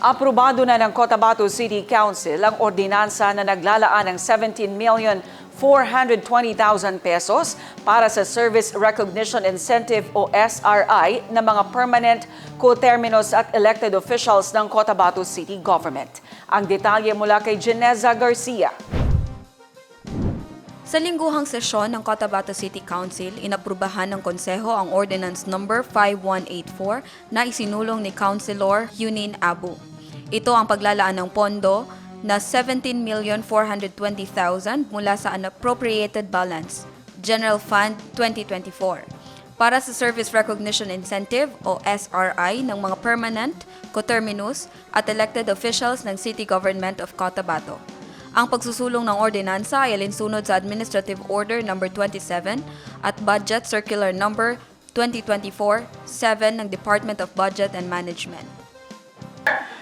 Aprobado na ng Cotabato City Council ang ordinansa na naglalaan ng 17 million 420,000 pesos para sa Service Recognition Incentive o SRI ng mga permanent, coterminous at elected officials ng Cotabato City Government. Ang detalye mula kay Geneza Garcia. Sa lingguhang sesyon ng Cotabato City Council, inaprubahan ng Konseho ang Ordinance Number 5184 na isinulong ni Councilor Yunin Abu. Ito ang paglalaan ng pondo na 17,420,000 mula sa Unappropriated Balance, General Fund 2024, para sa Service Recognition Incentive o SRI ng mga permanent, coterminous at elected officials ng City Government of Cotabato. Ang pagsusulong ng ordinansa ay alinsunod sa Administrative Order No. 27 at Budget Circular No. 2024-7 ng Department of Budget and Management.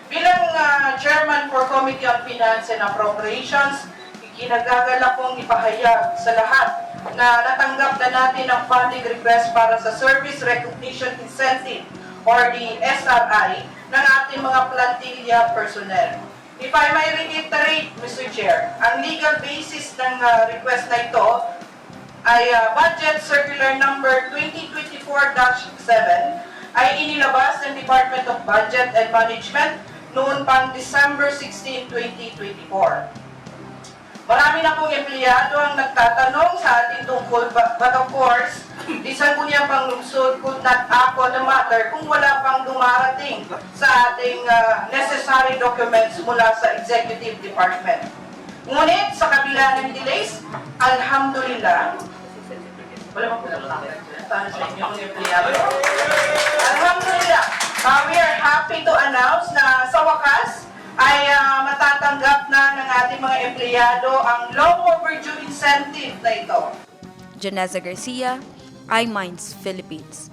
Bilang ah, Chairman for Committee on Finance and Appropriations, ikinagagala kong ipahayag sa lahat na natanggap na natin ang funding request para sa Service Recognition Incentive or the SRI ng ating mga plantilla personnel. If I may reiterate, Mr. Chair, ang legal basis ng ah, request na ito ay ah, Budget Circular Number 2024-7 ay inilabas ng Department of Budget and Management noon pang December 16, 2024. Marami na pong empleyado ang nagtatanong sa ating tungkol, but, but of course, di sangguniang panglungsod could not on the matter kung wala pang dumarating sa ating ah, necessary documents mula sa Executive Department. Ngunit sa kabila ng delays, alhamdulillah, wala pinapalakad? Para sa inyo mga empleyado. Alhamdulillah, uh, we are happy to announce na sa wakas ay ah, matatanggap na ng ating mga empleyado ang long overdue incentive na ito. Janeza Garcia, iMinds Philippines.